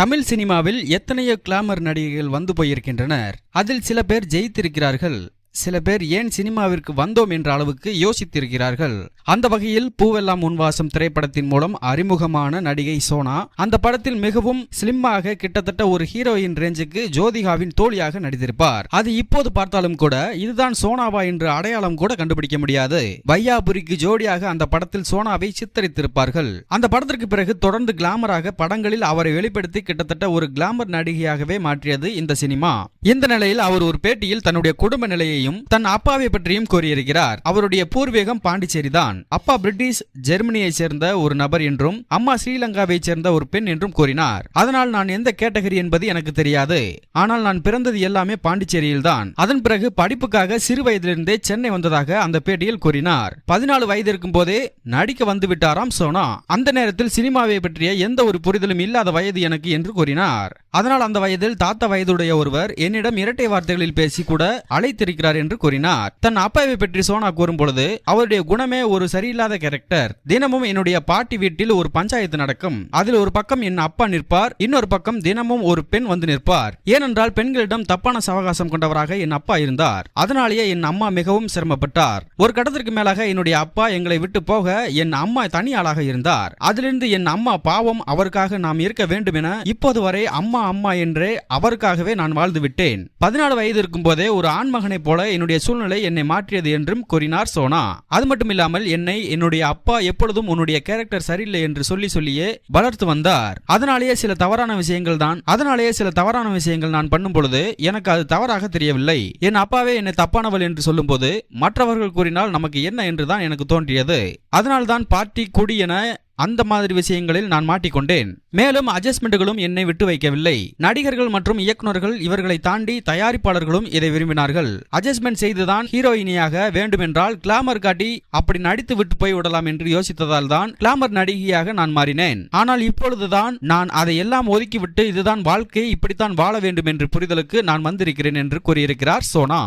தமிழ் சினிமாவில் எத்தனையோ கிளாமர் நடிகைகள் வந்து போயிருக்கின்றனர். அதில் சில பேர் ஜெயித்திருக்கிறார்கள். சில பேர் ஏன் சினிமாவிற்கு வந்தோம் என்ற அளவுக்கு யோசித்திருக்கிறார்கள். அந்த வகையில் பூவெல்லாம் உன்வாசம் திரைப்படத்தின் மூலம் அறிமுகமான நடிகை சோனா அந்த படத்தில் மிகவும் ஸ்லிம்மாக கிட்டத்தட்ட ஒரு ஹீரோயின் ரேஞ்சுக்கு ஜோதிகாவின் தோழியாக நடித்திருப்பார். அது இப்போது பார்த்தாலும் கூட இதுதான் சோனாவா என்று அடையாளம் கூட கண்டுபிடிக்க முடியாது. வையாபுரிக்கு ஜோடியாக அந்த படத்தில் சோனாவை சித்தரித்திருப்பார்கள். அந்த படத்திற்கு பிறகு தொடர்ந்து கிளாமராக படங்களில் அவரை வெளிப்படுத்தி கிட்டத்தட்ட ஒரு கிளாமர் நடிகையாகவே மாற்றியது இந்த சினிமா. இந்த நிலையில் அவர் ஒரு பேட்டியில் தன்னுடைய குடும்ப நிலையை பற்றியும் தன் அப்பாவை பற்றியும் கூறியிருக்கிறார். அவருடைய பூர்வீகம் பாண்டிச்சேரி தான் அப்பா பிரிட்டிஷ் ஜெர்மனியை சேர்ந்த ஒரு நபர் என்றும் அம்மா ஸ்ரீலங்காவை சேர்ந்த ஒரு பெண் என்றும் கூறினார். அதனால் நான் எந்த கேட்டகரி என்பது எனக்கு தெரியாது. ஆனால் நான் பிறந்தது எல்லாமே பாண்டிச்சேரியில் தான் அதன் பிறகு படிப்புக்காக சிறு வயதிலிருந்தே சென்னை வந்ததாக அந்த பேட்டியில் கூறினார். பதினாலு வயது இருக்கும் போதே நடிக்க வந்து விட்டாராம் சோனா. அந்த நேரத்தில் சினிமாவை பற்றிய எந்த ஒரு புரிதலும் இல்லாத வயது எனக்கு என்று கூறினார். அதனால் அந்த வயதில் தாத்தா வயதுடைய ஒருவர் என்னிடம் இரட்டை வார்த்தைகளில் பேசி கூட அழைத்திருக்கிறார் என்று கூறினார். தன் அப்பாவை பற்றி சோனா கூறும் பொழுது அவருடைய குணமே ஒரு சரியில்லாத கேரக்டர் தினமும் என்னுடைய பாட்டி வீட்டில் ஒரு பஞ்சாயத்து நடக்கும். அதில் ஒரு பக்கம் என் அப்பா நிற்பார் இன்னொரு பக்கம் தினமும் ஒரு பெண் வந்து நிற்பார். ஏனென்றால் பெண்களிடம் தப்பான சவகாசம் கொண்டவராக என் அப்பா இருந்தார். அதனாலேயே என் அம்மா மிகவும் சிரமப்பட்டார். ஒரு கட்டத்திற்கு மேலாக என்னுடைய அப்பா எங்களை விட்டு போக என் அம்மா தனி ஆளாக இருந்தார். அதிலிருந்து என் அம்மா பாவம் அவருக்காக நாம் இருக்க வேண்டும் என இப்போது வரை அம்மா அம்மா என்றே அவருக்காகவே நான் வாழ்ந்து விட்டேன். பதினாலு வயது இருக்கும் போதே ஒரு ஆண்மகனைப் போல என்னுடைய சூழ்நிலை என்னை மாற்றியது என்றும் கூறினார் சோனா. அது மட்டுமில்லாமல் என்னை என்னுடைய அப்பா எப்பொழுதும் உன்னுடைய கேரக்டர் சரியில்லை என்று சொல்லி சொல்லியே வளர்த்து வந்தார். அதனாலேயே சில தவறான விஷயங்கள் தான் அதனாலேயே சில தவறான விஷயங்கள் நான் பண்ணும் பொழுது எனக்கு அது தவறாக தெரியவில்லை. என் அப்பாவே என்னை தப்பானவள் என்று சொல்லும்போது மற்றவர்கள் கூறினால் நமக்கு என்ன என்றுதான் எனக்கு தோன்றியது. அதனால்தான் பார்ட்டி குடி என அந்த மாதிரி விஷயங்களில் நான் மாட்டிக்கொண்டேன். மேலும் அட்ஜஸ்ட்மெண்ட்டுகளும் என்னை விட்டு வைக்கவில்லை. நடிகர்கள் மற்றும் இயக்குனர்கள் இவர்களை தாண்டி தயாரிப்பாளர்களும் இதை விரும்பினார்கள். அட்ஜஸ்ட்மெண்ட் செய்துதான் ஹீரோயினியாக வேண்டுமென்றால் கிளாமர் காட்டி அப்படி நடித்து விட்டு போய் விடலாம் என்று யோசித்ததால் தான் கிளாமர் நடிகையாக நான் மாறினேன். ஆனால் இப்பொழுதுதான் நான் அதை எல்லாம் ஒதுக்கிவிட்டு இதுதான் வாழ்க்கை இப்படித்தான் வாழ வேண்டும் என்று புரிதலுக்கு நான் வந்திருக்கிறேன் என்று கூறியிருக்கிறார் சோனா.